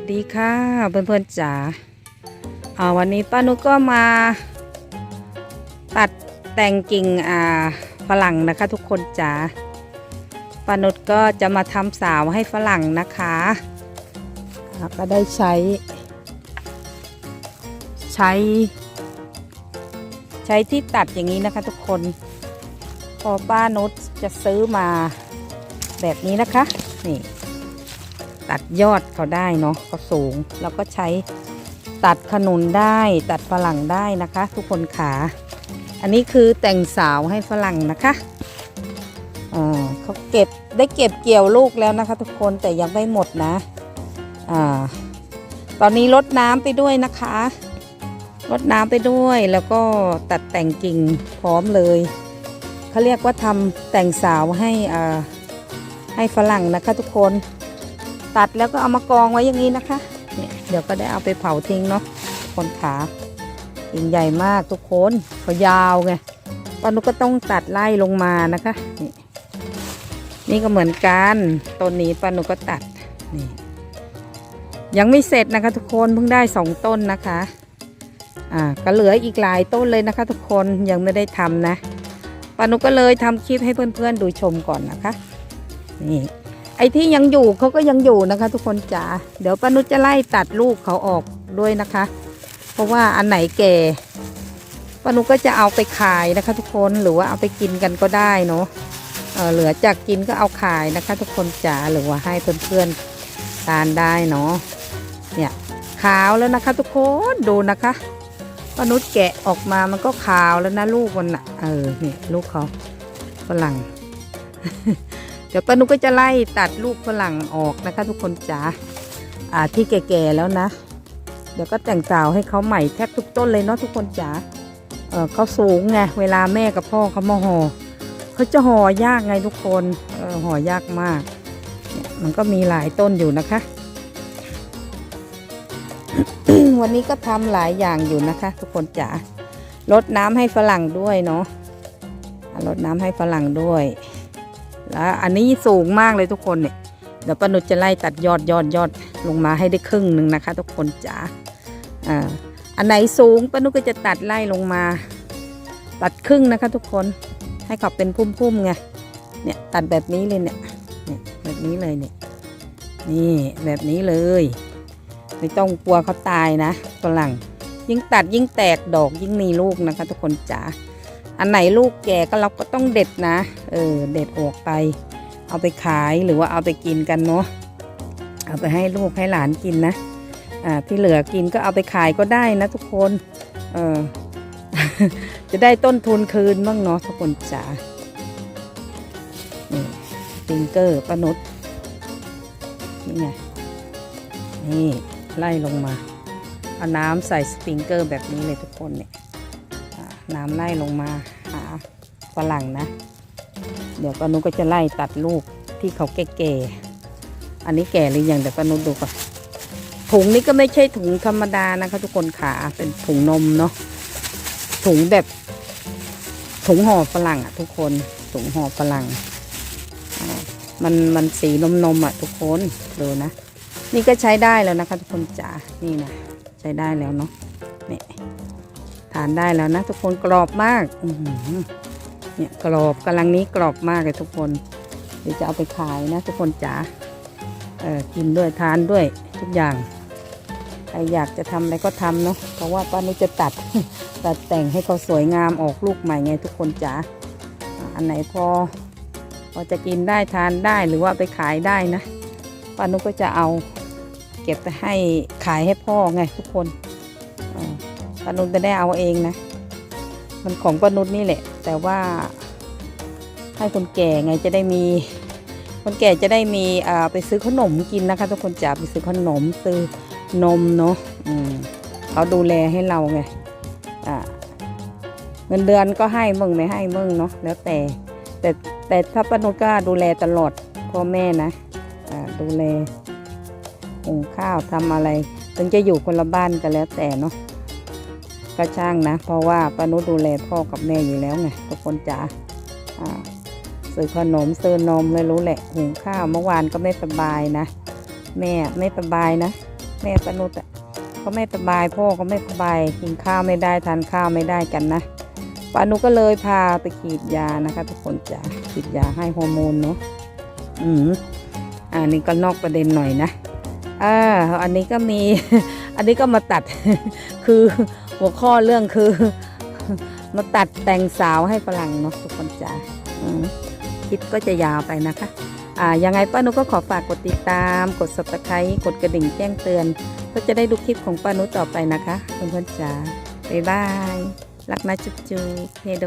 สดีค่ะเพื่อนๆจ๋าอ่าวันนี้ป้านุก็มา ตัดแต่งกิ่งอ่าฝรั่งนะคะ ทุกคนจ๋าป้านุก็จะมาทำสาวให้ฝรั่งนะคะอ่าก็ได้ใช้ ใช้ ใช้ที่ตัดอย่างนี้นะคะ ทุกคนพอป้านุชจะซื้อมาแบบนี้นะคะนี่ ตัดยอดเขาได้เนาะเขาสูง แล้วก็ใช้ตัดขนุนได้ตัดฝรั่งได้นะคะ ทุกคนขาอันนี้คือแต่งสาวให้ฝรั่งนะคะอ่าเขาเก็บได้เก็บเกี่ยวลูกแล้วนะคะ ทุกคนแต่ยังไม่หมดนะอ่าตอนนี้ลดน้ำไปด้วยนะคะลดน้ำไปด้วยแล้วก็ตัดแต่งกิ่งพร้อมเลยเขาเรียกว่าทำแต่งสาวให้อ่าให้ฝรั่งนะคะทุกคน ตัดแล้วก็เอามากองไว้อย่างนี้นะคะเนี่ยเดี๋ยวก็ได้เอาไปเผาทิ้งเนาะคนขากิ่งใหญ่มากทุกคนเขายาวไงปานุก็ต้องตัดไล่ลงมานะคะนี่นี่ก็เหมือนกันต้นนี้ปานุก็ตัดนี่ยังไม่เสร็จนะคะทุกคนเพิ่งได้สองต้นนะคะอ่าก็เหลืออีกหลายต้นเลยนะคะ ทุกคนยังไม่ได้ทำนะปานุก็เลยทำคลิปให้เพื่อนๆดูชมก่อนนะคะนี่ ไอ้ที่ยังอยู่เขาก็ยังอยู่นะคะ ทุกคนจ๋าเดี๋ยวป้านุชจะไล่ตัดลูกเขาออกด้วยนะคะ เพราะว่าอันไหนแก่ป้านุชก็จะเอาไปขายนะคะ ทุกคนหรือว่าเอาไปกินกันก็ได้เนาะเออเหลือจากกินก็เอาขายนะคะ ทุกคนจ๋าหรือว่าให้เพื่อนๆทานได้เนาะเนี่ยขาวแล้วนะคะ ทุกคนดูนะคะป้านุชแกะออกมามันก็ขาวแล้วนะลูกมันอะเออนี่ลูกเขาฝรั่ง เดี๋ยวป้านุกก็จะไล่ตัดลูกฝรั่งออกนะคะ ทุกคนจ๋าอ่าที่แก่ๆแล้วนะ เดี๋ยวก็แต่งสาวให้เขาใหม่แทบทุกต้นเลยเนาะทุกคนจ๋าเออเขาสูงไงเวลาแม่กับพ่อเขามาห่อเขาจะห่อยากไงทุกคนเออห่อยากมาก มันก็มีหลายต้นอยู่นะคะ วันนี้ก็ทำหลายอย่างอยู่นะคะ ทุกคนจ๋าลดน้ำให้ฝรั่งด้วยเนาะอะลดน้ำให้ฝรั่งด้วย แล้วอันนี้สูงมากเลยทุกคนเนี่ยเดี๋ยวป้านุชจะไล่ตัดยอดยอดยอดลงมาให้ได้ครึ่งหนึ่งนะคะ ทุกคนจ๋าอ่าอันไหนสูงป้านุชก็จะตัดไล่ลงมา ตัดครึ่งนะคะ ทุกคนให้เขาเป็นพุ่มๆไงเนี่ยตัดแบบนี้เลยเนี่ยเนี่ยแบบนี้เลยเนี่ยนี่แบบนี้เลย ไม่ต้องกลัวเขาตายนะฝรั่งยิ่งตัดยิ่งแตกดอกยิ่งมีลูกนะคะ ทุกคนจ๋า อันไหนลูกแก่ก็เราก็ต้องเด็ดนะ เออ เด็ดออกไป เอาไปขายหรือว่าเอาไปกินกันเนาะ เอาไปให้ลูกให้หลานกินนะ อ่า ที่เหลือกินก็เอาไปขายก็ได้นะทุกคน เออ จะได้ต้นทุนคืนบ้างเนาะทุกคนจ๋านี่สปริงเกอร์ปนุษนี่ไง นี่ไล่ลงมา เอาน้ำใส่สปริงเกอร์แบบนี้เลยทุกคนเนี่ย น้ำไล่ลงมาหาฝรั่งนะ เดี๋ยวป้านุก็จะไล่ตัดลูกที่เขาแก่ๆ อันนี้แก่หรือยังเดี๋ยวป้านุดูก่อนถุงนี้ก็ไม่ใช่ถุงธรรมดานะคะทุกคนขาเป็นถุงนมเนาะถุงแบบถุงห่อฝรั่งอะ ทุกคนถุงห่อฝรั่งมันมันสีนมนมอะ ทุกคนดูนะ นี่ก็ใช้ได้แล้วนะคะ ทุกคนจ๋านี่นะใช้ได้แล้วเนาะนี่ ทานได้แล้วนะทุกคนกรอบมากเนี่ยกรอบกำลังนี้กรอบมากเลยทุกคนเดี๋ยวจะเอาไปขายนะ ทุกคนจ๋าเออกินด้วยทานด้วยทุกอย่างใครอยากจะทำอะไรก็ทำเนาะเพราะว่าป้านุจะตัดตัดแต่งให้เขาสวยงามออกลูกใหม่ไงทุกคนจ๋าอันไหนพอพอจะกินได้ทานได้หรือว่าไปขายได้นะป้านุก็จะเอาเก็บไปให้ขายให้พ่อไงทุกคนอ่า ปานุชจะได้เอาเองนะ มันของปานุชนี่แหละ แต่ว่า ให้คนแก่ไงจะได้มี คนแก่จะได้มีอ่าไปซื้อขนมกินนะคะ ทุกคนจะไปซื้อขนมซื้อนมเนาะอืมเขาดูแลให้เราไงอ่าเงินเดือนก็ให้มึงไม่ให้มึงเนาะแล้วแต่ แต่แต่ถ้าปานุชก็ดูแลตลอดพ่อแม่นะอ่าดูแลหุงข้าวทำอะไรถึงจะอยู่คนละบ้านกันแล้วแต่เนาะ ก็ช่างนะ เพราะว่าป้านุดูแลพ่อกับแม่อยู่แล้วไงทุกคนจ๋าซื้อขนมซื้อนมไม่รู้แหละหุงข้าวเมื่อวานก็ไม่สบายนะ แม่ไม่สบายนะ แม่ปานุษย์อะก็ไม่สบายพ่อก็ไม่สบายกินข้าวไม่ได้ทานข้าวไม่ได้กันนะปานุก็เลยพาไปฉีดยานะคะ ทุกคนจ้ะฉีดยาให้ฮอร์โมนเนาะอืมอันนี้ก็นอกประเด็นหน่อยนะอ่าอันนี้ก็มี อันนี้ก็มาตัด คือ หัวข้อเรื่องคือ มาตัดแต่งสาวให้ฝรั่งเนาะทุกคนจ้าคลิปก็จะยาวไปนะคะอ่ายังไงป้านุก็ขอฝากกดติดตาม กด subscribe กดกระดิ่งแจ้งเตือนเพื่อจะได้ดูคลิปของป้านุต่อไปนะคะเพื่อนๆจ๋าบ๊ายบายรักนะจุ๊บจุ๊บเฮโด